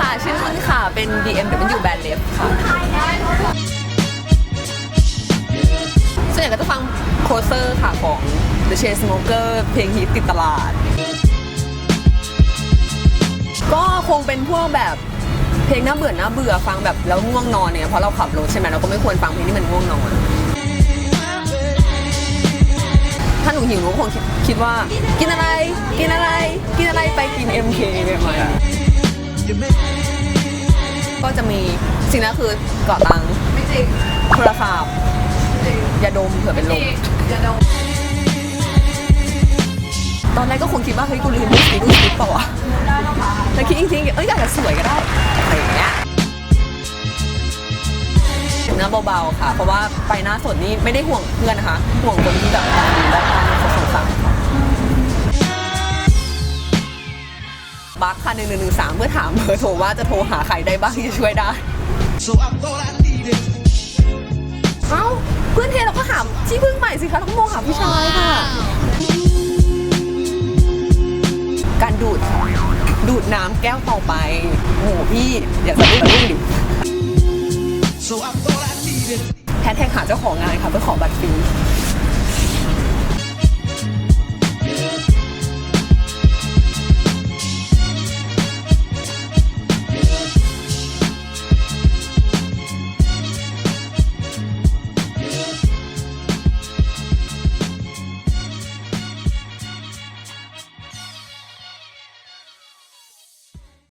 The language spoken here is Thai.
ค่ะ ชื่อคุณค่ะ เป็น BMW Band l e f ค่ะ ส่วนใหญ่ก็จะฟัง Closer ค่ะ ของ The Chainsmokers เพลงฮิตติดตลาด ก็คงเป็นพวกแบบเพลงน่าเบื่อน่าเบื่อฟังแบบแล้วง่วงนอนเนี่ยเพราะเราขับรถใช่ไหมเราก็ไม่ควรฟังเพลงที่มันง่วงนอน ถ้าหนูหิวหนูก็คงคิดคิดว่า กินอะไร กินอะไร กินอะไรไปกิน MK เนี่ยมา ก็จะมีสิ่งนั้นคือเกาะตังค์โทรศัพท์ยาดมเผื่อเป็นลมตอนแรกก็คงคิดว่าเฮ้ยกูลืมลิปสติกลิปสติกเปล่าวะแต่คิดจริงๆเอ้ยอยากจะสวยก็ได้อะไรอย่างเงี้ยหน้าเบาๆค่ะ เพราะว่าไปหน้าสดนี่ไม่ได้ห่วงเพื่อนนะคะ ห่วงคนที่แบบอยู่ด้านข้างเขาสงสาร บัคค่ะหนึ่งหนึ่งหนึ่งสามเพื่อถามเบอร์โทรว่าจะโทรหาใครได้บ้างที่จะช่วยได้ So I thought I needed เอ้าเพื่อนเทเราก็หาที่พึ่งใหม่สิคะเราก็มองหาผู้ชายค่ะ การดูดดูดน้ำแก้วต่อไปโอ้โหพี่อย่าสะดุ้งสะดุ้งดิ So I thought I needed แฮชแท็กหาเจ้าของงานค่ะเพื่อขอบัตรฟรี